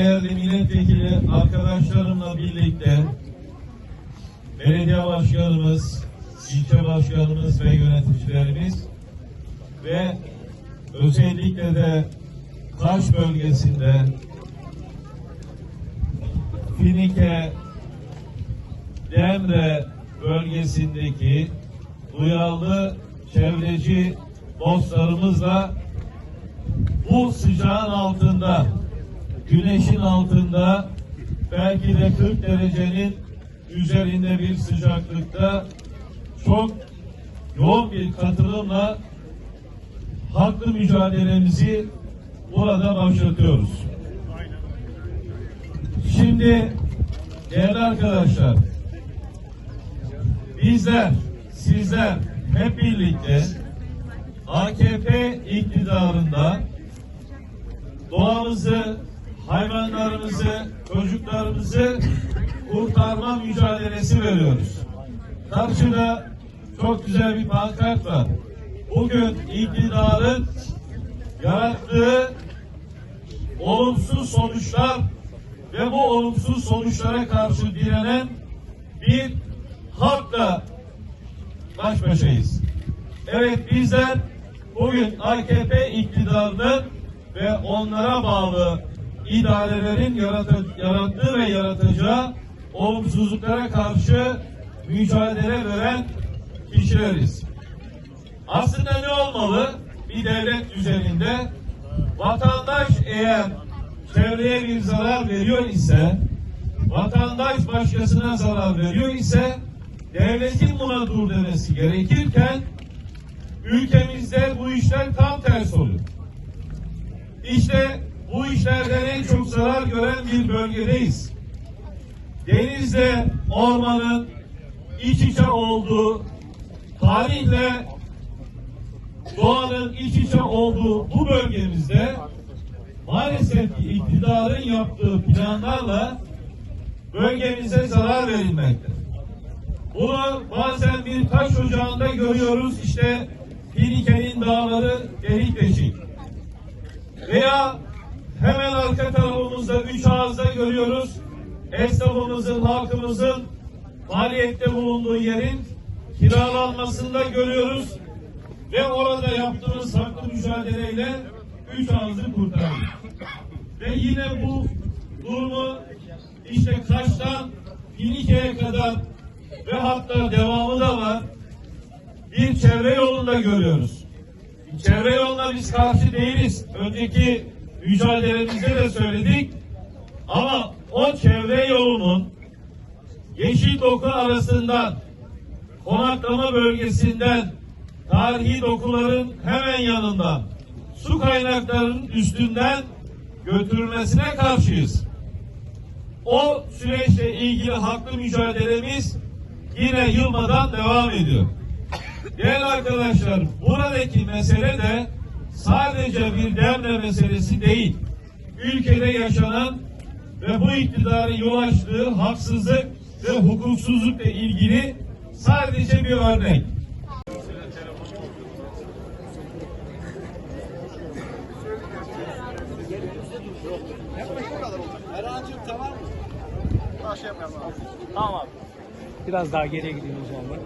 değerli milletvekili arkadaşlarımla birlikte belediye başkanımız, ilçe başkanımız ve yöneticilerimiz ve özellikle de Taş bölgesinde Finike, Demre bölgesindeki duyarlı çevreci dostlarımızla bu sıcağın altında güneşin altında belki de 40 derecenin üzerinde bir sıcaklıkta çok yoğun bir katılımla haklı mücadelemizi burada başlatıyoruz. Şimdi değerli arkadaşlar bizler, sizler hep birlikte AKP iktidarında doğamızı, hayvanlarımızı, çocuklarımızı kurtarma mücadelesi veriyoruz. Karşıda çok güzel bir pankart var. Bugün iktidarın yarattığı olumsuz sonuçlar ve bu olumsuz sonuçlara karşı direnen bir halkla baş başayız. Evet bizler bugün AKP iktidarının ve onlara bağlı idarelerin yaratı- yarattığı ve yaratacağı olumsuzluklara karşı mücadele veren kişileriz. Aslında ne olmalı? Bir devlet düzeninde vatandaş eğer çevreye bir zarar veriyor ise vatandaş başkasına zarar veriyor ise devletin buna dur demesi gerekirken ülkemizde bu işler tam tersi oluyor. İşte bu işlerden en çok zarar gören bir bölgedeyiz. Denizle ormanın iç içe olduğu, tarihle doğanın iç içe olduğu bu bölgemizde maalesef ki iktidarın yaptığı planlarla bölgemize zarar verilmekte. Bunu bazen bir taş ocağında görüyoruz işte Finike'nin dağları delik deşik. Veya hemen arka tarafımızda üç ağızda görüyoruz esnafımızın, halkımızın faaliyette bulunduğu yerin kiralanmasında görüyoruz ve orada yaptığımız haklı mücadeleyle üç ağzı kurtardık. Ve yine bu durumu işte Kaş'tan Finike'ye kadar ve hatta devamı da var. Bir çevre yolunda görüyoruz. Çevre yoluna biz karşı değiliz. Önceki mücadelemizde de söyledik. Ama o çevre yolunun yeşil doku arasından konaklama bölgesinden tarihi dokuların hemen yanından su kaynaklarının üstünden götürülmesine karşıyız. O süreçle ilgili haklı mücadelemiz yine yılmadan devam ediyor. Değerli arkadaşlar, buradaki mesele de sadece bir derle meselesi değil. Ülkede yaşanan ve bu iktidarın yol açtığı haksızlık ve hukuksuzlukla ilgili sadece bir örnek. Tamam abi. Biraz daha geriye gideyim o zaman.